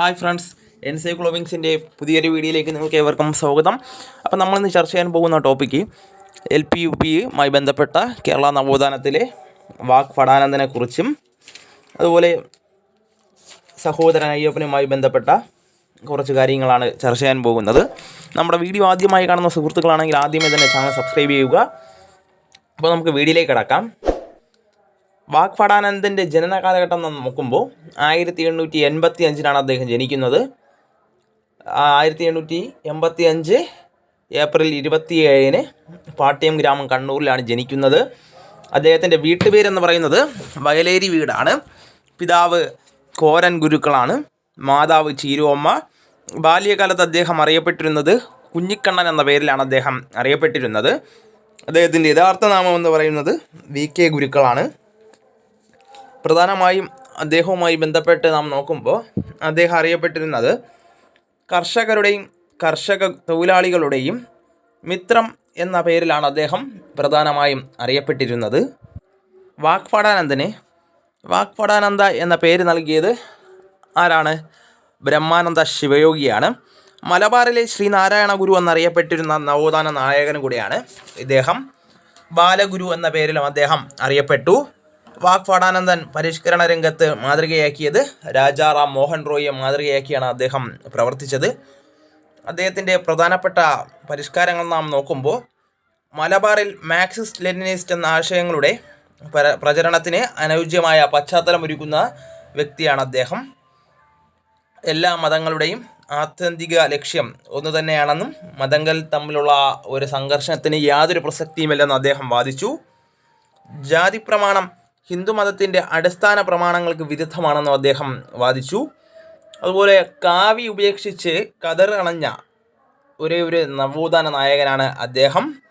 Hi friends N Sai ക്ലോവിങ്സിന്റെ പുതിയൊരു വീഡിയോയിലേക്ക് നിങ്ങൾക്ക് ഏവർക്കും സ്വാഗതം. അപ്പോൾ നമ്മളിന്ന് ചർച്ച ചെയ്യാൻ പോകുന്ന ടോപ്പിക്ക് എൽ പി യു പിയുമായി ബന്ധപ്പെട്ട കേരള നവോത്ഥാനത്തിലെ വാക് പഠാനന്ദനെ കുറിച്ചും അതുപോലെ സഹോദരൻ അയ്യപ്പനുമായി ബന്ധപ്പെട്ട കുറച്ച് കാര്യങ്ങളാണ് ചർച്ച ചെയ്യാൻ പോകുന്നത്. നമ്മുടെ വീഡിയോ ആദ്യമായി കാണുന്ന സുഹൃത്തുക്കളാണെങ്കിൽ ആദ്യമേ തന്നെ ചാനൽ സബ്സ്ക്രൈബ് ചെയ്യുക. അപ്പോൾ നമുക്ക് വീഡിയോയിലേക്ക് കിടക്കാം. വാഗ്ഭടാനന്ദന്റെ ജനന കാലഘട്ടം നോക്കുമ്പോൾ ആയിരത്തി എണ്ണൂറ്റി എൺപത്തി അഞ്ചിനാണ് അദ്ദേഹം ജനിക്കുന്നത്. ആയിരത്തി എണ്ണൂറ്റി എൺപത്തി അഞ്ച് ഏപ്രിൽ ഇരുപത്തി ഏഴിന് പാട്യം ഗ്രാമം കണ്ണൂരിലാണ് ജനിക്കുന്നത്. അദ്ദേഹത്തിന്റെ വീട്ടുപേരെന്ന് പറയുന്നത് വയലേരി വീടാണ്. പിതാവ് കോരൻ ഗുരുക്കളാണ്. മാതാവ് ചീരുവമ്മ. ബാല്യകാലത്ത് അദ്ദേഹം അറിയപ്പെട്ടിരുന്നത് കുഞ്ഞിക്കണ്ണൻ എന്ന പേരിലാണ് അദ്ദേഹം അറിയപ്പെട്ടിരുന്നത്. അദ്ദേഹത്തിന്റെ യഥാർത്ഥ നാമം എന്ന് പറയുന്നത് വി കെ ഗുരുക്കളാണ്. പ്രധാനമായും അദ്ദേഹവുമായി ബന്ധപ്പെട്ട് നാം നോക്കുമ്പോൾ അദ്ദേഹം അറിയപ്പെട്ടിരുന്നത് കർഷകരുടെയും കർഷക തൊഴിലാളികളുടെയും മിത്രം എന്ന പേരിലാണ് അദ്ദേഹം പ്രധാനമായും അറിയപ്പെട്ടിരുന്നത്. വാക്പാടാനന്ദന് വാക്പാടാനന്ദ എന്ന പേര് നൽകിയത് ആരാണ്? ബ്രഹ്മാനന്ദ ശിവയോഗിയാണ്. മലബാറിലെ ശ്രീനാരായണ ഗുരു എന്നറിയപ്പെട്ടിരുന്ന നവോത്ഥാന നായകനും കൂടിയാണ് ഇദ്ദേഹം. ബാലഗുരു എന്ന പേരിലും അദ്ദേഹം അറിയപ്പെട്ടു. വാക്പാടാനന്ദൻ പരിഷ്കരണ രംഗത്ത് മാതൃകയാക്കിയത് രാജാറാം മോഹൻ റോയിയെ മാതൃകയാക്കിയാണ് അദ്ദേഹം പ്രവർത്തിച്ചത്. അദ്ദേഹത്തിന്റെ പ്രധാനപ്പെട്ട പരിഷ്കാരങ്ങൾ നാം നോക്കുമ്പോൾ മലബാറിൽ മാക്സിസ്റ്റ് ലെനിനിസ്റ്റ് എന്ന ആശയങ്ങളുടെ പ്ര പ്രചരണത്തിന് അനുയോജ്യമായ പശ്ചാത്തലമൊരുക്കുന്ന വ്യക്തിയാണ് അദ്ദേഹം. എല്ലാ മതങ്ങളുടെയും ആത്യന്തിക ലക്ഷ്യം ഒന്നു തന്നെയാണെന്നും മതങ്ങൾ തമ്മിലുള്ള ഒരു സംഘർഷത്തിന് യാതൊരു പ്രസക്തിയുമില്ലെന്നും അദ്ദേഹം വാദിച്ചു. ജാതി പ്രമാണം ഹിന്ദു മതത്തിന്റെ അടിസ്ഥാന പ്രമാണങ്ങൾക്ക് വിരുദ്ധമാണെന്നും അദ്ദേഹം വാദിച്ചു. അതുപോലെ കാവി ഉപേക്ഷിച്ച് കതർ അണഞ്ഞ ഒരേ ഒരു നവോത്ഥാന നായകനാണ് അദ്ദേഹം.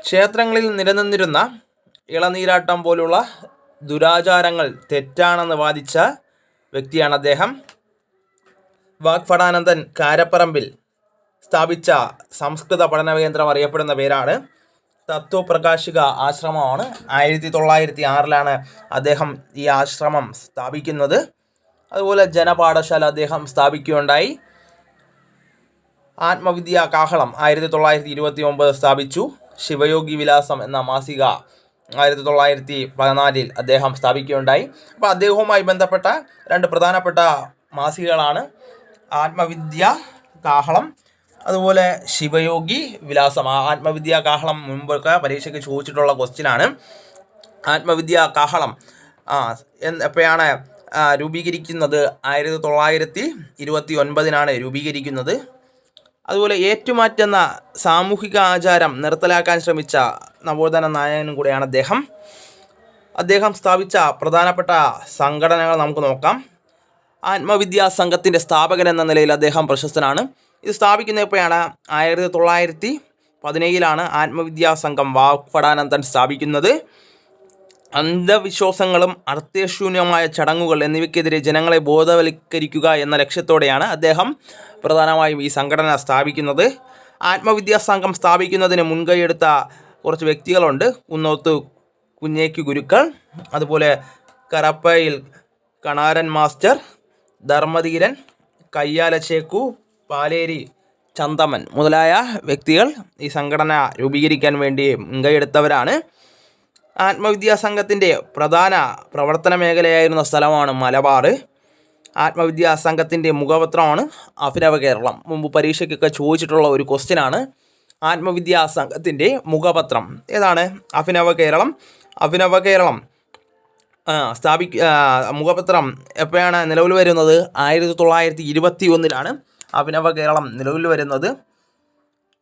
ക്ഷേത്രങ്ങളിൽ നിലനിന്നിരുന്ന ഇളനീരാട്ടം പോലുള്ള ദുരാചാരങ്ങൾ തെറ്റാണെന്ന് വാദിച്ച വ്യക്തിയാണ് അദ്ദേഹം. വാഗ്ഫടാനന്ദൻ കാരപ്പറമ്പിൽ സ്ഥാപിച്ച സംസ്കൃത പഠന കേന്ദ്രം അറിയപ്പെടുന്ന പേരാണ്. തത്വപ്രകാശിക ആശ്രമമാണ്. ആയിരത്തി തൊള്ളായിരത്തി ആറിലാണ് അദ്ദേഹം ഈ ആശ്രമം സ്ഥാപിക്കുന്നത്. അതുപോലെ ജനപാഠശാല അദ്ദേഹം സ്ഥാപിക്കുകയുണ്ടായി. ആത്മവിദ്യ കാഹളം ആയിരത്തി തൊള്ളായിരത്തി ഇരുപത്തി ഒമ്പത് സ്ഥാപിച്ചു. ശിവയോഗി വിലാസം എന്ന മാസിക ആയിരത്തി തൊള്ളായിരത്തി പതിനാലിൽ അദ്ദേഹം സ്ഥാപിക്കുകയുണ്ടായി. അപ്പോൾ അദ്ദേഹവുമായി ബന്ധപ്പെട്ട രണ്ട് പ്രധാനപ്പെട്ട മാസികകളാണ് ആത്മവിദ്യ കാഹളം അതുപോലെ ശിവയോഗി വിലാസം ആത്മവിദ്യാ കാഹളം മുമ്പൊക്കെ പരീക്ഷയ്ക്ക് ചോദിച്ചിട്ടുള്ള ക്വസ്റ്റ്യനാണ് ആത്മവിദ്യാ കാഹളം ആ എപ്പോഴാണ് രൂപീകരിക്കുന്നത്? ആയിരത്തി തൊള്ളായിരത്തി ഇരുപത്തി ഒൻപതിനാണ് രൂപീകരിക്കുന്നത്. അതുപോലെ ഏറ്റുമാറ്റുന്ന സാമൂഹിക ആചാരം നിർത്തലാക്കാൻ ശ്രമിച്ച നവോത്ഥാന നായകനും കൂടെയാണ് അദ്ദേഹം. അദ്ദേഹം സ്ഥാപിച്ച പ്രധാനപ്പെട്ട സംഘടനകൾ നമുക്ക് നോക്കാം. ആത്മവിദ്യാ സംഘത്തിന്റെ സ്ഥാപകൻ എന്ന നിലയിൽ അദ്ദേഹം പ്രശസ്തനാണ്. ഇത് സ്ഥാപിക്കുന്നപ്പോഴാണ് ആയിരത്തി തൊള്ളായിരത്തി പതിനേഴിലാണ് ആത്മവിദ്യാസംഘം സംഘം വാഗ്ഭടാനന്ദൻ സ്ഥാപിക്കുന്നത്. അന്ധവിശ്വാസങ്ങളും അർത്ഥശൂന്യമായ ചടങ്ങുകൾ എന്നിവയ്ക്കെതിരെ ജനങ്ങളെ ബോധവൽക്കരിക്കുക എന്ന ലക്ഷ്യത്തോടെയാണ് അദ്ദേഹം പ്രധാനമായും ഈ സംഘടന സ്ഥാപിക്കുന്നത്. ആത്മവിദ്യാ സംഘം സ്ഥാപിക്കുന്നതിന് മുൻകൈയെടുത്ത കുറച്ച് വ്യക്തികളുണ്ട്. കുന്നോത്ത് കുഞ്ഞേക്ക് ഗുരുക്കൾ അതുപോലെ കറപ്പയിൽ കണാരൻ മാസ്റ്റർ ധർമ്മധീരൻ കയ്യാലച്ചേക്കു പാലേരി ചന്തമൻ മുതലായ വ്യക്തികൾ ഈ സംഘടന രൂപീകരിക്കാൻ വേണ്ടി മുൻകൈയെടുത്തവരാണ്. ആത്മവിദ്യാ സംഘത്തിന്റെ പ്രധാന പ്രവർത്തന മേഖലയായിരുന്ന സ്ഥലമാണ് മലബാർ ആത്മവിദ്യാ സംഘത്തിന്റെ മുഖപത്രമാണ് അഭിനവ കേരളം. മുമ്പ് പരീക്ഷയ്ക്കൊക്കെ ചോദിച്ചിട്ടുള്ള ഒരു ക്വസ്റ്റ്യനാണ് ആത്മവിദ്യാ സംഘത്തിന്റെ മുഖപത്രം. ഏതാണ്? അഭിനവ കേരളം. അഭിനവ കേരളം ആ, സ്ഥാപി മുഖപത്രം എപ്പോഴാണ് നിലവിൽ വരുന്നത്? ആയിരത്തി തൊള്ളായിരത്തി ഇരുപത്തി ഒന്നിലാണ്. അഭിനവ കേരളം നിലവിൽ വരുന്നത്.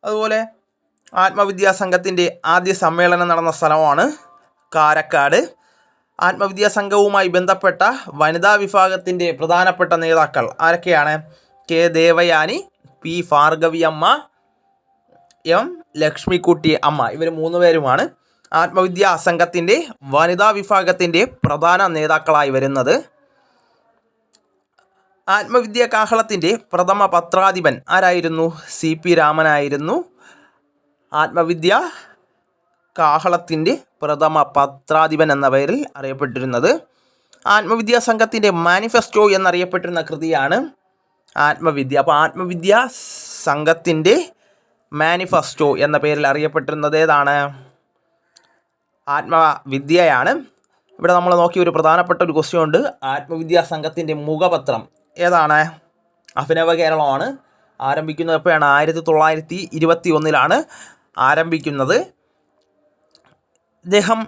അതുപോലെ ആത്മവിദ്യാ സംഘത്തിന്റെ ആദ്യ സമ്മേളനം നടന്ന സ്ഥലമാണ് കാരക്കാട്. ആത്മവിദ്യാ സംഘവുമായി ബന്ധപ്പെട്ട വനിതാ വിഭാഗത്തിന്റെ പ്രധാനപ്പെട്ട നേതാക്കൾ ആരൊക്കെയാണ്? കെ ദേവയാനി പി ഭാർഗവി അമ്മ എം ലക്ഷ്മിക്കുട്ടി അമ്മ. ഇവർ മൂന്ന് പേരുമാണ് ആത്മവിദ്യാ സംഘത്തിന്റെ വനിതാ വിഭാഗത്തിന്റെ പ്രധാന നേതാക്കളായി വരുന്നത്. ആത്മവിദ്യാ കാഹളത്തിന്റെ പ്രഥമ പത്രാധിപൻ ആരായിരുന്നു? സി പി രാമനായിരുന്നു. ആത്മവിദ്യ കാഹളത്തിന്റെ പ്രഥമ പത്രാധിപൻ എന്ന പേരിൽ അറിയപ്പെട്ടിരുന്നത്. ആത്മവിദ്യാ സംഘത്തിന്റെ മാനിഫെസ്റ്റോ എന്നറിയപ്പെട്ടിരുന്ന കൃതിയാണ് ആത്മവിദ്യ. അപ്പോൾ ആത്മവിദ്യ സംഘത്തിന്റെ മാനിഫെസ്റ്റോ എന്ന പേരിൽ അറിയപ്പെട്ടിരുന്നത് ഏതാണ്? ആത്മവിദ്യയാണ്. ഇവിടെ നമ്മൾ നോക്കിയ ഒരു പ്രധാനപ്പെട്ട ഒരു ക്വസ്റ്റ്യൻ ഉണ്ട്. ആത്മവിദ്യാ സംഘത്തിന്റെ മുഖപത്രം ഏതാണ്? അഭിനവ കേരളമാണ്. ആരംഭിക്കുന്നത് എപ്പോഴാണ്? ആയിരത്തി തൊള്ളായിരത്തി ഇരുപത്തി ഒന്നിലാണ് ആരംഭിക്കുന്നത്. ഇദ്ദേഹം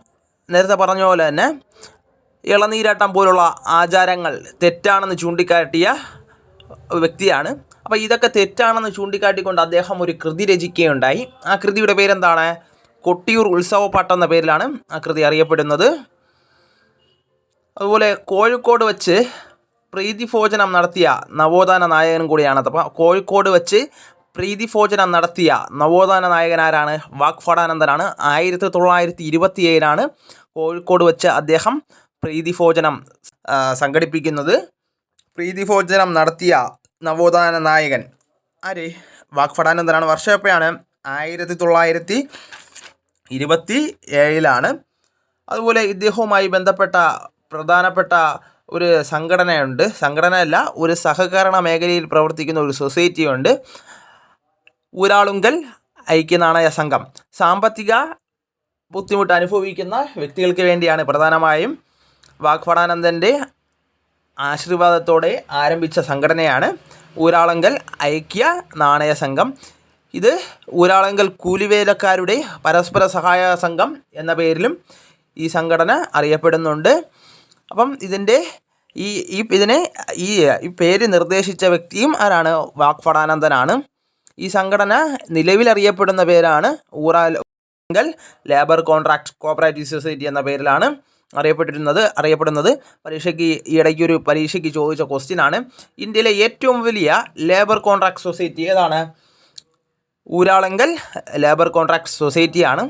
നേരത്തെ പറഞ്ഞ പോലെ തന്നെ ഇളനീരാട്ടം പോലുള്ള ആചാരങ്ങൾ തെറ്റാണെന്ന് ചൂണ്ടിക്കാട്ടിയ വ്യക്തിയാണ്. അപ്പോൾ ഇതൊക്കെ തെറ്റാണെന്ന് ചൂണ്ടിക്കാട്ടിക്കൊണ്ട് അദ്ദേഹം ഒരു കൃതി രചിക്കുകയുണ്ടായി. ആ കൃതിയുടെ പേരെന്താണ്? കൊട്ടിയൂർ ഉത്സവപ്പാട്ട് എന്ന പേരിലാണ് ആ കൃതി അറിയപ്പെടുന്നത്. അതുപോലെ കോഴിക്കോട് വെച്ച് പ്രീതിഭോജനം നടത്തിയ നവോത്ഥാന നായകനും കൂടിയാണ്. അപ്പോൾ കോഴിക്കോട് വെച്ച് പ്രീതിഭോജനം നടത്തിയ നവോത്ഥാന നായകൻ ആരാണ് വാഗ്ഫടാനന്ദനാണ്. ആയിരത്തി തൊള്ളായിരത്തി ഇരുപത്തി ഏഴിലാണ് കോഴിക്കോട് വെച്ച് അദ്ദേഹം പ്രീതിഭോജനം സംഘടിപ്പിക്കുന്നത്. പ്രീതിഭോജനം നടത്തിയ നവോത്ഥാന നായകൻ ആര്? വാഗ്ഫടാനന്ദനാണ്. വർഷം ആയിരത്തി തൊള്ളായിരത്തി ഇരുപത്തി ഏഴിലാണ് അതുപോലെ ഇദ്ദേഹവുമായി ബന്ധപ്പെട്ട പ്രധാനപ്പെട്ട ഒരു സംഘടനയുണ്ട്. സംഘടനയല്ല ഒരു സഹകരണ മേഖലയിൽ പ്രവർത്തിക്കുന്ന ഒരു സൊസൈറ്റിയുണ്ട്. ഊരാളുങ്കൽ ഐക്യനാണയ സംഘം. സാമ്പത്തിക ബുദ്ധിമുട്ട് അനുഭവിക്കുന്ന വ്യക്തികൾക്ക് വേണ്ടിയാണ് പ്രധാനമായും വാഗ്ഫടാനന്ദന്റെ ആശീർവാദത്തോടെ ആരംഭിച്ച സംഘടനയാണ് ഊരാളങ്കൽ ഐക്യ നാണയ സംഘം. ഇത് ഊരാളങ്കൽ കൂലിവേലക്കാരുടെ പരസ്പര സഹായ സംഘം എന്ന പേരിലും ഈ സംഘടന അറിയപ്പെടുന്നുണ്ട്. അപ്പം ഇതിന്റെ ഈ ഈ ഇതിനെ ഈ ഈ പേര് നിർദ്ദേശിച്ച വ്യക്തിയും ആരാണ്? വാഗ്ഫടാനന്ദനാണ്. ഈ സംഘടന നിലവിലറിയപ്പെടുന്ന പേരാണ് Uralungal labour contract cooperative society എന്ന പേരിലാണ് അറിയപ്പെട്ടിരുന്നത് അറിയപ്പെടുന്നത്. പരീക്ഷയ്ക്ക് ഇടയ്ക്ക് ഒരു പരീക്ഷയ്ക്ക് ചോദിച്ച ക്വസ്റ്റ്യൻ ആണ് ഇന്ത്യയിലെ ഏറ്റവും വലിയ ലേബർ കോൺട്രാക്ട് സൊസൈറ്റി ഏതാണ്? ഊരാളങ്കൽ ലേബർ കോൺട്രാക്ട് സൊസൈറ്റിയാണ്.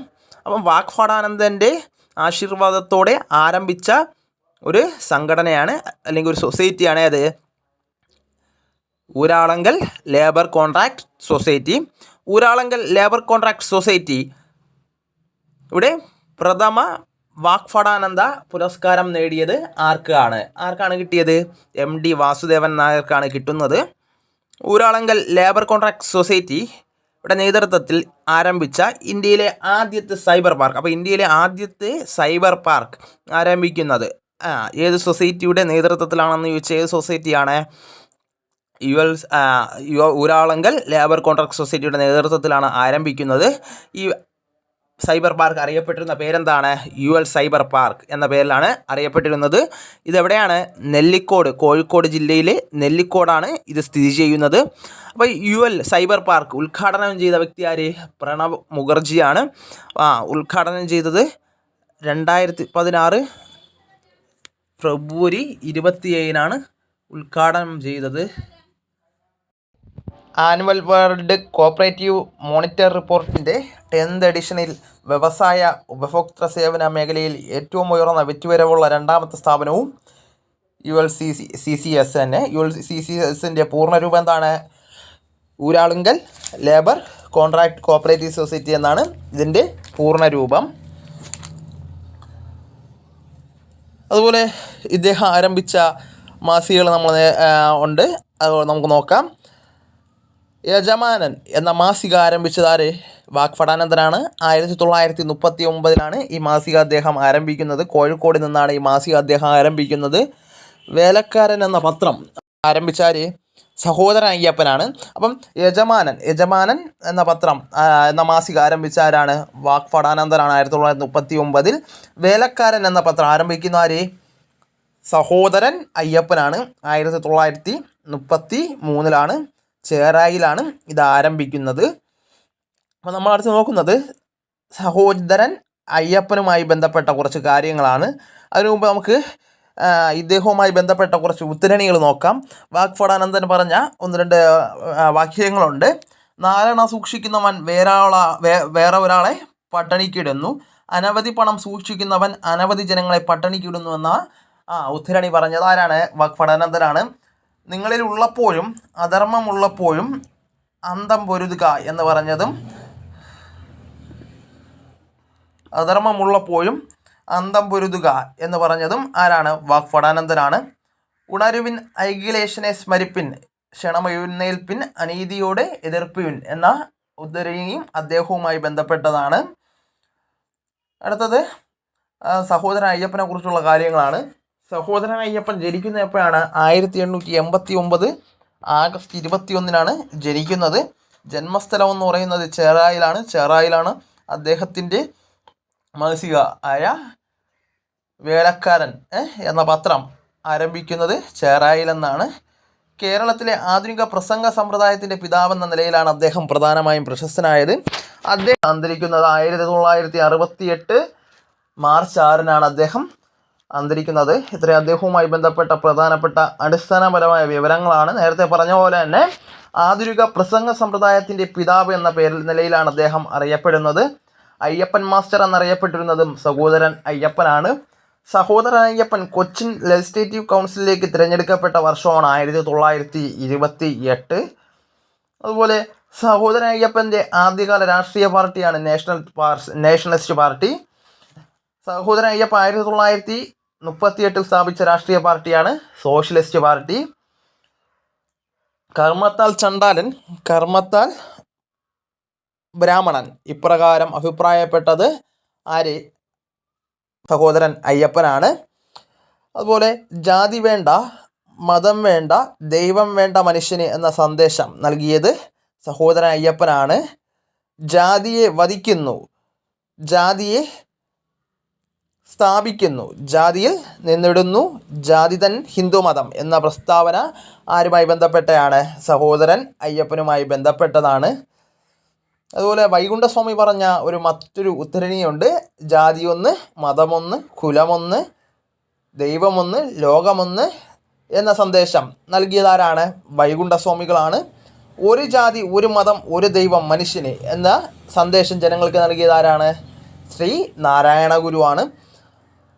അപ്പം വാഗ്ഫടാനന്ദന്റെ ആശീർവാദത്തോടെ ആരംഭിച്ച ഒരു സംഘടനയാണ് അല്ലെങ്കിൽ ഒരു സൊസൈറ്റിയാണ് അത്. Uralungal labour contract society. Uralungal labour contract society. ഇവിടെ പ്രഥമ വാക്ഫടാനന്ദ പുരസ്കാരം നേടിയത് ആർക്കാണ്? ആർക്കാണ് കിട്ടിയത്? എം ഡി വാസുദേവൻ നായർക്കാണ് കിട്ടുന്നത്. ഊരാളങ്കൽ ലേബർ കോൺട്രാക്ട് സൊസൈറ്റി ഇവിടെ നേതൃത്വത്തിൽ ആരംഭിച്ച ഇന്ത്യയിലെ ആദ്യത്തെ സൈബർ പാർക്ക്. അപ്പോൾ ഇന്ത്യയിലെ ആദ്യത്തെ സൈബർ പാർക്ക് ആരംഭിക്കുന്നത്. ഏത് സൊസൈറ്റിയുടെ നേതൃത്വത്തിലാണെന്ന് ചോദിച്ചാൽ ഏത് സൊസൈറ്റിയാണ്? U L U Uralungal labour contract സൊസൈറ്റിയുടെ നേതൃത്വത്തിലാണ് ആരംഭിക്കുന്നത്. ഈ സൈബർ പാർക്ക് അറിയപ്പെട്ടിരുന്ന പേരെന്താണ്? യു എൽ സൈബർ പാർക്ക് എന്ന പേരിലാണ് അറിയപ്പെട്ടിരുന്നത്. ഇതെവിടെയാണ്? നെല്ലിക്കോട് കോഴിക്കോട് ജില്ലയിലെ നെല്ലിക്കോടാണ് ഇത് സ്ഥിതി ചെയ്യുന്നത്. അപ്പോൾ യു എൽ സൈബർ പാർക്ക് ഉദ്ഘാടനം ചെയ്ത വ്യക്തി ആര്? പ്രണവ് മുഖർജിയാണ്. ആ ഉദ്ഘാടനം ചെയ്തത് രണ്ടായിരത്തി പതിനാറ് ഫെബ്രുവരി ഇരുപത്തി ഏഴിനാണ് ഉദ്ഘാടനം ചെയ്തത്. ആനുവൽ വേൾഡ് കോപ്പറേറ്റീവ് മോണിറ്റർ റിപ്പോർട്ടിന്റെ ടെൻത്ത് എഡിഷനിൽ വ്യവസായ ഉപഭോക്തൃ സേവന മേഖലയിൽ ഏറ്റവും ഉയർന്ന വിറ്റുവരവുള്ള രണ്ടാമത്തെ സ്ഥാപനവും U L C C S S തന്നെ. യു എൽ സി സി എസിന്റെ പൂർണരൂപം എന്താണ്? Uralungal labour contract cooperative society എന്നാണ് ഇതിന്റെ പൂർണരൂപം. അതുപോലെ ഇദ്ദേഹം ആരംഭിച്ച മാസികകൾ നമ്മൾ ഉണ്ട്. അതുപോലെ നമുക്ക് നോക്കാം. യജമാനൻ എന്ന മാസിക ആരംഭിച്ചത് ആര്? വാഗ്ഫടാനന്ദനാണ് ആയിരത്തി തൊള്ളായിരത്തി മുപ്പത്തി ഒമ്പതിലാണ് ഈ മാസിക അദ്ദേഹം ആരംഭിക്കുന്നത്. കോഴിക്കോട് നിന്നാണ് ഈ മാസിക അദ്ദേഹം ആരംഭിക്കുന്നത്. വേലക്കാരൻ എന്ന പത്രം ആരംഭിച്ച ആര്? സഹോദരൻ അയ്യപ്പനാണ് അപ്പം യജമാനൻ യജമാനൻ എന്ന പത്രം എന്ന മാസിക ആരംഭിച്ച ആരാണ്? വാഗ്ഫടാനന്ദനാണ് ആയിരത്തി തൊള്ളായിരത്തി മുപ്പത്തി ഒമ്പതിൽ വേലക്കാരൻ എന്ന പത്രം ആരംഭിക്കുന്ന ആര്? സഹോദരൻ അയ്യപ്പനാണ്. ആയിരത്തി തൊള്ളായിരത്തി മുപ്പത്തി മൂന്നിലാണ് ചേറായിലാണ് ഇത് ആരംഭിക്കുന്നത്. അപ്പോൾ നമ്മൾ അടുത്ത് നോക്കുന്നത് സഹോദരൻ അയ്യപ്പനുമായി ബന്ധപ്പെട്ട കുറച്ച് കാര്യങ്ങളാണ്. അതിനു മുമ്പ് നമുക്ക് ഇദ്ദേഹവുമായി ബന്ധപ്പെട്ട കുറച്ച് ഉദ്ധരണികൾ നോക്കാം. വാഗ്ഫടാനന്ദൻ പറഞ്ഞ ഒന്ന് രണ്ട് വാക്യങ്ങളുണ്ട്. നാരണ സൂക്ഷിക്കുന്നവൻ വേറെ വേറെ ഒരാളെ പട്ടണിക്കിടുന്നു. അനവധി പണം സൂക്ഷിക്കുന്നവൻ അനവധി ജനങ്ങളെ പട്ടണിക്കിടുന്നു എന്ന ആ ഉദ്ധരണി പറഞ്ഞത് ആരാണ്? വാഗ്ഫടാനന്ദനാണ്. നിങ്ങളിൽ ഉള്ളപ്പോഴും അധർമ്മമുള്ളപ്പോഴും അന്തം പൊരുതുക എന്ന് പറഞ്ഞതും അധർമ്മമുള്ളപ്പോഴും അന്തം പൊരുതുക എന്ന് പറഞ്ഞതും ആരാണ്? വാഗ്ഫടാനന്ദനാണ് ഉണരുവിൻ ഐകിലേഷനെ സ്മരിപ്പിൻ ക്ഷണമെഴുന്നേൽപ്പിൻ അനീതിയോടെ എതിർപ്പിൻ എന്ന ഉദ്ധരണിയും അദ്ദേഹവുമായി ബന്ധപ്പെട്ടതാണ്. അടുത്തത് സഹോദരൻ അയ്യപ്പനെ കുറിച്ചുള്ള കാര്യങ്ങളാണ്. സഹോദരൻ അയ്യപ്പൻ ജനിക്കുന്ന എപ്പോഴാണ് ആയിരത്തി എണ്ണൂറ്റി എൺപത്തി ഒമ്പത് ആഗസ്റ്റ് ഇരുപത്തി ഒന്നിനാണ് ജനിക്കുന്നത്. ജന്മസ്ഥലം എന്ന് പറയുന്നത് ചേറായിലാണ്. ചേറായിലാണ് അദ്ദേഹത്തിന്റെ മാസിക ആയ വേലക്കാരൻ എന്ന പത്രം ആരംഭിക്കുന്നത് ചേറായിലെന്നാണ്. കേരളത്തിലെ ആധുനിക പ്രസംഗ സമ്പ്രദായത്തിന്റെ പിതാവെന്ന നിലയിലാണ് അദ്ദേഹം പ്രധാനമായും പ്രശസ്തനായത്. അദ്ദേഹം അന്തരിക്കുന്നത് ആയിരത്തി തൊള്ളായിരത്തി അറുപത്തി എട്ട് മാർച്ച് ആറിനാണ് അദ്ദേഹം അന്തരിക്കുന്നത്. ഇത്ര അദ്ദേഹവുമായി ബന്ധപ്പെട്ട പ്രധാനപ്പെട്ട അടിസ്ഥാനപരമായ വിവരങ്ങളാണ്. നേരത്തെ പറഞ്ഞ പോലെ തന്നെ ആധുനിക പ്രസംഗ സമ്പ്രദായത്തിന്റെ പിതാവ് എന്ന പേരിൽ നിലയിലാണ് അദ്ദേഹം അറിയപ്പെടുന്നത്. അയ്യപ്പൻ മാസ്റ്റർ എന്നറിയപ്പെട്ടിരുന്നതും സഹോദരൻ അയ്യപ്പനാണ്. സഹോദരൻ അയ്യപ്പൻ കൊച്ചിൻ ലെജിസ്ലേറ്റീവ് കൗൺസിലിലേക്ക് തിരഞ്ഞെടുക്കപ്പെട്ട വർഷമാണ് ആയിരത്തി തൊള്ളായിരത്തി ഇരുപത്തി എട്ട് അതുപോലെ സഹോദരനയ്യപ്പന്റെ ആദ്യകാല രാഷ്ട്രീയ പാർട്ടിയാണ് നാഷണൽ നാഷണലിസ്റ്റ് പാർട്ടി. സഹോദരനയ്യപ്പ ആയിരത്തി തൊള്ളായിരത്തി മുപ്പത്തിയെട്ടിൽ സ്ഥാപിച്ച രാഷ്ട്രീയ പാർട്ടിയാണ് സോഷ്യലിസ്റ്റ് പാർട്ടി. കർമ്മത്താൽ ചണ്ടാലൻ കർമ്മത്താൽ ബ്രാഹ്മണൻ ഇപ്രകാരം അഭിപ്രായപ്പെട്ടത് ആര്? സഹോദരൻ അയ്യപ്പനാണ്. അതുപോലെ ജാതി വേണ്ട മതം വേണ്ട ദൈവം വേണ്ട മനുഷ്യന് എന്ന സന്ദേശം നൽകിയത് സഹോദരൻ അയ്യപ്പനാണ്. ജാതിയെ വധിക്കുന്നു ജാതിയെ സ്ഥാപിക്കുന്നു ജാതിയിൽ നിന്നിടുന്നു ജാതി തൻ ഹിന്ദുമതം എന്ന പ്രസ്താവന ആരുമായി ബന്ധപ്പെട്ടയാണ്? സഹോദരൻ അയ്യപ്പനുമായി ബന്ധപ്പെട്ടതാണ്. അതുപോലെ വൈകുണ്ഠസ്വാമി പറഞ്ഞ ഒരു മറ്റൊരു ഉദ്ധരണിയുണ്ട്. ജാതിയൊന്ന് മതമൊന്ന് കുലമൊന്ന് ദൈവമൊന്ന് ലോകമൊന്ന് എന്ന സന്ദേശം നൽകിയതാരാണ്? വൈകുണ്ഠസ്വാമികളാണ്. ഒരു ജാതി ഒരു മതം ഒരു ദൈവം മനുഷ്യന് എന്ന സന്ദേശം ജനങ്ങൾക്ക് നൽകിയതാരാണ്? ശ്രീ നാരായണ ഗുരുവാണ്.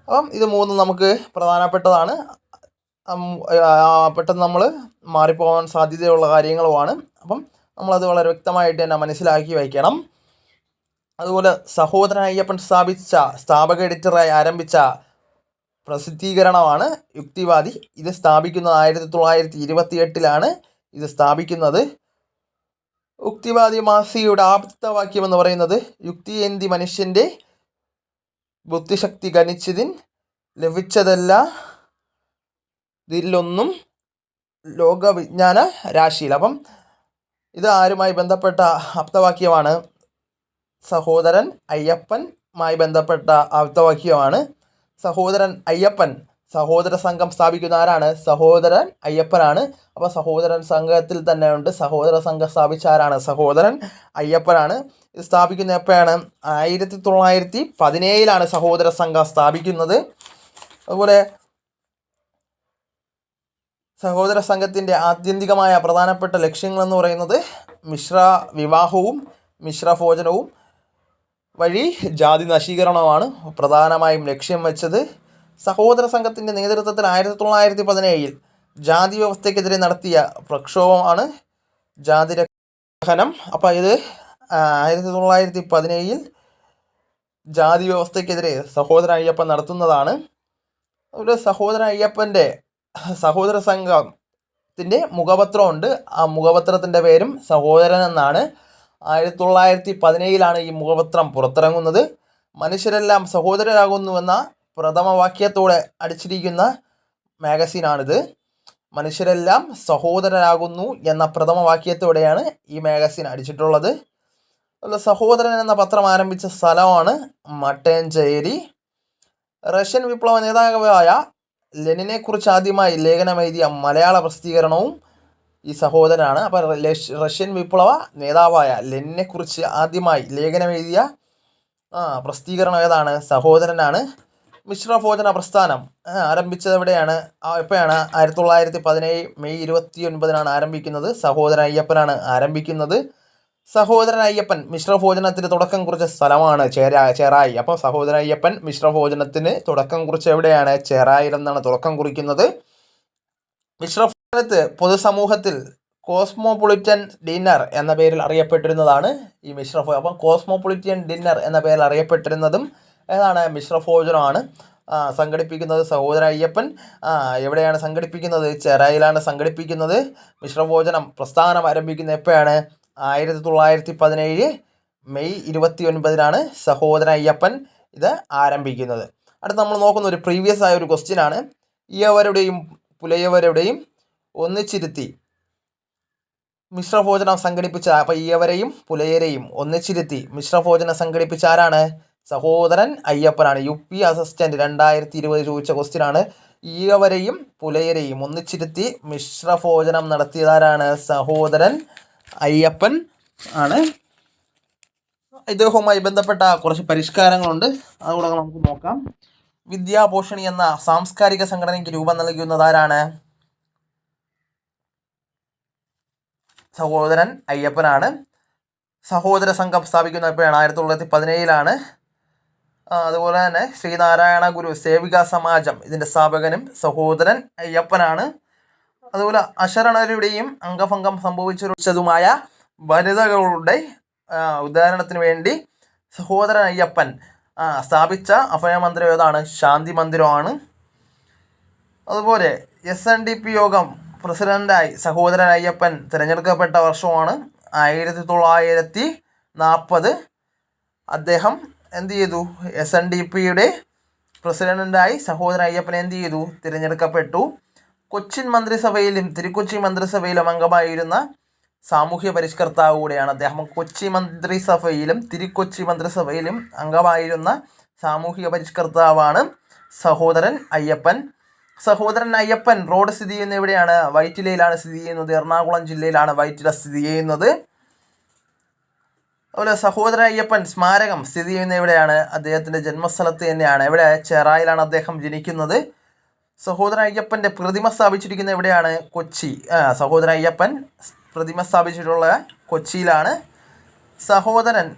അപ്പം ഇത് മൂന്നും നമുക്ക് പ്രധാനപ്പെട്ടതാണ്. പെട്ടെന്ന് നമ്മൾ മാറിപ്പോകാൻ സാധ്യതയുള്ള കാര്യങ്ങളുമാണ്. അപ്പം നമ്മളത് വളരെ വ്യക്തമായിട്ട് തന്നെ മനസ്സിലാക്കി വയ്ക്കണം. അതുപോലെ സഹോദരൻ അയ്യപ്പൻ സ്ഥാപിച്ച സ്ഥാപക എഡിറ്ററായി ആരംഭിച്ച പ്രസിദ്ധീകരണമാണ് യുക്തിവാദി. ഇത് സ്ഥാപിക്കുന്നത് ആയിരത്തി തൊള്ളായിരത്തി ഇരുപത്തി എട്ടിലാണ് ഇത് സ്ഥാപിക്കുന്നത്. യുക്തിവാദി മാസികയുടെ ആപ്തവാക്യം എന്ന് പറയുന്നത് യുക്തിയേന്തി മനുഷ്യന്റെ ബുദ്ധിശക്തി ഗണിച്ചതിൻ ലഭിച്ചതല്ല ഇതിലൊന്നും ലോകവിജ്ഞാന രാശിയിൽ. അപ്പം ഇത് ആരുമായി ബന്ധപ്പെട്ട ആപ്തവാക്യമാണ്. സഹോദരൻ അയ്യപ്പനുമായി ബന്ധപ്പെട്ട ആപ്തവാക്യമാണ്. സഹോദരൻ അയ്യപ്പൻ സഹോദര സംഘം സ്ഥാപിക്കുന്ന ആരാണ്? സഹോദരൻ അയ്യപ്പനാണ്. അപ്പോൾ സഹോദരൻ സംഘത്തിൽ തന്നെ ഉണ്ട് സഹോദര സംഘം സ്ഥാപിച്ച ആരാണ്? സഹോദരൻ അയ്യപ്പനാണ്. ഇത് സ്ഥാപിക്കുന്ന എപ്പോഴാണ്? ആയിരത്തി തൊള്ളായിരത്തി പതിനേഴിലാണ് സഹോദര സംഘം സ്ഥാപിക്കുന്നത്. അതുപോലെ സഹോദര സംഘത്തിന്റെ ആത്യന്തികമായ പ്രധാനപ്പെട്ട ലക്ഷ്യങ്ങളെന്ന് പറയുന്നത് മിശ്ര വിവാഹവും മിശ്ര ഭോജനവും വഴി ജാതി നശീകരണമാണ് പ്രധാനമായും ലക്ഷ്യം വെച്ചത്. സഹോദര സംഘത്തിന്റെ നേതൃത്വത്തിൽ ആയിരത്തി തൊള്ളായിരത്തി പതിനേഴിൽ ജാതി വ്യവസ്ഥയ്ക്കെതിരെ നടത്തിയ പ്രക്ഷോഭമാണ് ജാതി രഹനം അപ്പോൾ ഇത് ആയിരത്തി തൊള്ളായിരത്തി പതിനേഴിൽ ജാതി വ്യവസ്ഥയ്ക്കെതിരെ സഹോദര അയ്യപ്പൻ നടത്തുന്നതാണ്. ഒരു സഹോദര അയ്യപ്പന്റെ സഹോദര സംഘത്തിന്റെ മുഖപത്രമുണ്ട്. ആ മുഖപത്രത്തിന്റെ പേരും സഹോദരൻ എന്നാണ്. ആയിരത്തി തൊള്ളായിരത്തി പതിനേഴിലാണ് ഈ മുഖപത്രം പുറത്തിറങ്ങുന്നത്. മനുഷ്യരെല്ലാം സഹോദരരാകുന്നുവെന്ന പ്രഥമ വാക്യത്തോടെ അടിച്ചിരിക്കുന്ന മാഗസീനാണിത്. മനുഷ്യരെല്ലാം സഹോദരരാകുന്നു എന്ന പ്രഥമ വാക്യത്തോടെയാണ് ഈ മാഗസീൻ അടിച്ചിട്ടുള്ളത്. അതുപോലെ സഹോദരൻ എന്ന പത്രം ആരംഭിച്ച സ്ഥലമാണ് മട്ടേഞ്ചേരി. റഷ്യൻ വിപ്ലവ നേതാവായ ലെനിനെക്കുറിച്ച് ആദ്യമായി ലേഖനം എഴുതിയ മലയാള പ്രസിദ്ധീകരണവും ഈ സഹോദരനാണ്. അപ്പോൾ റഷ്യൻ വിപ്ലവ നേതാവായ ലെനിനെ കുറിച്ച് ആദ്യമായി ലേഖനം എഴുതിയ ആ പ്രസിദ്ധീകരണം ഏതാണ്? സഹോദരനാണ്. മിശ്രഭോജന പ്രസ്ഥാനം ആരംഭിച്ചത് എവിടെയാണ്? എപ്പോഴാണ്? ആയിരത്തി തൊള്ളായിരത്തി പതിനേഴ് മെയ് ഇരുപത്തി ഒൻപതിനാണ് ആരംഭിക്കുന്നത്. സഹോദരൻ അയ്യപ്പനാണ് ആരംഭിക്കുന്നത്. സഹോദരൻ അയ്യപ്പൻ മിശ്രഭോജനത്തിന് തുടക്കം കുറിച്ച സ്ഥലമാണ് ചേരാ ചേറായി. അപ്പോൾ സഹോദരൻ അയ്യപ്പൻ മിശ്രഭോജനത്തിന് തുടക്കം കുറിച്ച എവിടെയാണ്? ചേറായിൽ എന്നാണ് തുടക്കം കുറിക്കുന്നത്. മിശ്രഭോജനത്ത് പൊതുസമൂഹത്തിൽ കോസ്മോപൊളിറ്റൻ ഡിന്നർ എന്ന പേരിൽ അറിയപ്പെട്ടിരുന്നതാണ് ഈ മിശ്രഭോജനം അപ്പം കോസ്മോപൊളിറ്റൻ ഡിന്നർ എന്ന പേരിൽ അറിയപ്പെട്ടിരുന്നതും ഏതാണ്? മിശ്രഭോജനമാണ് സംഘടിപ്പിക്കുന്നത് സഹോദര അയ്യപ്പൻ എവിടെയാണ് സംഘടിപ്പിക്കുന്നത്? ചെറായിലാണ് സംഘടിപ്പിക്കുന്നത്. മിശ്രഭോജനം പ്രസ്ഥാനം ആരംഭിക്കുന്നത് എപ്പോഴാണ്? ആയിരത്തി തൊള്ളായിരത്തി പതിനേഴ് മെയ് ഇരുപത്തി ഒൻപതിനാണ് സഹോദരൻ അയ്യപ്പൻ ഇത് ആരംഭിക്കുന്നത്. അടുത്ത് നമ്മൾ നോക്കുന്ന ഒരു പ്രീവിയസ് ആയ ഒരു ക്വസ്റ്റ്യൻ ആണ്. ഈയവരുടെയും പുലയവരുടെയും ഒന്നിച്ചിരുത്തി. മിശ്രഭോജനം സംഘടിപ്പിച്ച അപ്പം ഈയവരെയും പുലയരെയും ഒന്നിച്ചിരുത്തി മിശ്രഭോജനം സംഘടിപ്പിച്ച ആരാണ്? സഹോദരൻ അയ്യപ്പനാണ്. യു പി അസിസ്റ്റന്റ് രണ്ടായിരത്തി ഇരുപത് ചോദിച്ച ക്വസ്റ്റ്യൻ ആണ്. ഈയവരെയും പുലയരെയും ഒന്നിച്ചിരുത്തി മിശ്രഭോജനം നടത്തിയതാരാണ് സഹോദരൻ അയ്യപ്പൻ ആണ്. ഇദ്ദേഹവുമായി ബന്ധപ്പെട്ട കുറച്ച് പരിഷ്കാരങ്ങളുണ്ട്. അതുകൂടെ നമുക്ക് നോക്കാം. വിദ്യാഭൂഷണി എന്ന സാംസ്കാരിക സംഘടനയ്ക്ക് രൂപം നൽകുന്നത് ആരാണ് സഹോദരൻ അയ്യപ്പനാണ്. സഹോദര സംഘം സ്ഥാപിക്കുന്ന എപ്പോഴാണ് ആയിരത്തി തൊള്ളായിരത്തി പതിനേഴിലാണ് അതുപോലെ തന്നെ ശ്രീനാരായണ ഗുരു സേവിക സമാജം ഇതിന്റെ സ്ഥാപകനും സഹോദരൻ അയ്യപ്പനാണ്. അതുപോലെ അശരണരുടെയും അംഗഭംഗം സംഭവിച്ചതുമായ വനിതകളുടെ ഉദാഹരണത്തിന് വേണ്ടി സഹോദരൻ അയ്യപ്പൻ സ്ഥാപിച്ച അഭയമന്ദിരം ഏതാണ്? ശാന്തി മന്ദിരമാണ്. അതുപോലെ എസ് എൻ ഡി പി യോഗം പ്രസിഡന്റായി സഹോദരൻ അയ്യപ്പൻ തിരഞ്ഞെടുക്കപ്പെട്ട വർഷമാണ്. ആയിരത്തി തൊള്ളായിരത്തി നാൽപ്പത് അദ്ദേഹം എന്ത് ചെയ്തു? എസ് എൻ ഡി പിയുടെ പ്രസിഡന്റായി സഹോദരൻ അയ്യപ്പൻ എന്ത് ചെയ്തു? തിരഞ്ഞെടുക്കപ്പെട്ടു. കൊച്ചിൻ മന്ത്രിസഭയിലും തിരുക്കൊച്ചി മന്ത്രിസഭയിലും അംഗമായിരുന്ന സാമൂഹ്യ പരിഷ്കർത്താവ് കൂടെയാണ് അദ്ദേഹം. കൊച്ചി മന്ത്രിസഭയിലും തിരുക്കൊച്ചി മന്ത്രിസഭയിലും അംഗമായിരുന്ന സാമൂഹിക പരിഷ്കർത്താവാണ് സഹോദരൻ അയ്യപ്പൻ. സഹോദരൻ അയ്യപ്പൻ റോഡ് സ്ഥിതി ചെയ്യുന്ന എവിടെയാണ്? വൈറ്റിലയിലാണ് സ്ഥിതി ചെയ്യുന്നത്. എറണാകുളം ജില്ലയിലാണ് വൈറ്റില സ്ഥിതി ചെയ്യുന്നത്. അതുപോലെ സഹോദരൻ അയ്യപ്പൻ സ്മാരകം സ്ഥിതി ചെയ്യുന്ന എവിടെയാണ്? അദ്ദേഹത്തിന്റെ ജന്മസ്ഥലത്ത് തന്നെയാണ്. എവിടെ ചെറായിലാണ് അദ്ദേഹം ജനിക്കുന്നത്. സഹോദരൻ അയ്യപ്പന്റെ പ്രതിമ സ്ഥാപിച്ചിരിക്കുന്ന എവിടെയാണ്? കൊച്ചി. സഹോദര അയ്യപ്പൻ പ്രതിമ സ്ഥാപിച്ചിട്ടുള്ള കൊച്ചിയിലാണ്. സഹോദരൻ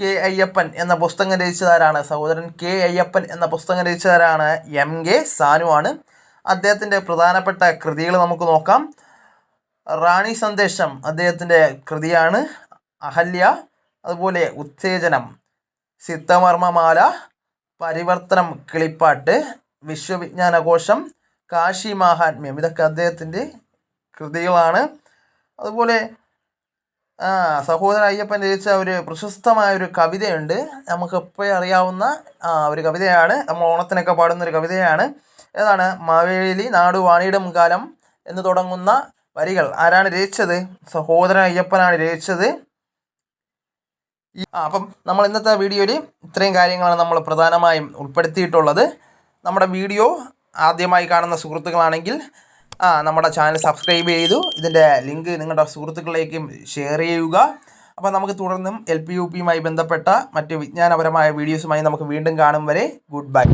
കെ അയ്യപ്പൻ എന്ന പുസ്തകം രചിച്ചതാരാണ്? സഹോദരൻ കെ അയ്യപ്പൻ എന്ന പുസ്തകം രചിച്ചതാരാണ്? എം കെ സാനുവാണ് അദ്ദേഹത്തിന്റെ പ്രധാനപ്പെട്ട കൃതികൾ നമുക്ക് നോക്കാം. റാണി സന്ദേശം അദ്ദേഹത്തിന്റെ കൃതിയാണ്. അഹല്യ അതുപോലെ ഉത്തേജനം സിദ്ധമർമ്മമാല പരിവർത്തനം കിളിപ്പാട്ട് വിശ്വവിജ്ഞാനകോശം കാശി മാഹാത്മ്യം ഇതൊക്കെ അദ്ദേഹത്തിന്റെ കൃതികളാണ്. അതുപോലെ സഹോദര അയ്യപ്പൻ രചിച്ച ഒരു പ്രശസ്തമായ ഒരു കവിതയുണ്ട്. നമുക്ക് എപ്പോഴും അറിയാവുന്ന ഒരു കവിതയാണ്. നമ്മൾ ഓണത്തിനൊക്കെ പാടുന്ന ഒരു കവിതയാണ്. ഏതാണ്? മാവേലി നാടു വാണിയിടും കാലം എന്ന് തുടങ്ങുന്ന വരികൾ. ആരാണ് രചിച്ചത്? സഹോദരൻ അയ്യപ്പനാണ് രചിച്ചത്. ആ, അപ്പം നമ്മൾ ഇന്നത്തെ വീഡിയോയിൽ ഇത്രയും കാര്യങ്ങളാണ് നമ്മൾ പ്രധാനമായും ഉൾപ്പെടുത്തിയിട്ടുള്ളത്. നമ്മുടെ വീഡിയോ ആദ്യമായി കാണുന്ന സുഹൃത്തുക്കളാണെങ്കിൽ ആ നമ്മുടെ ചാനൽ സബ്സ്ക്രൈബ് ചെയ്തു. ഇതിന്റെ ലിങ്ക് നിങ്ങളുടെ സുഹൃത്തുക്കളിലേക്കും ഷെയർ ചെയ്യുക. അപ്പോൾ നമുക്ക് തുടർന്നും എൽ പി യു പിയുമായി ബന്ധപ്പെട്ട മറ്റ് വിജ്ഞാനപരമായ വീഡിയോസുമായി നമുക്ക് വീണ്ടും കാണും വരെ. Good bye.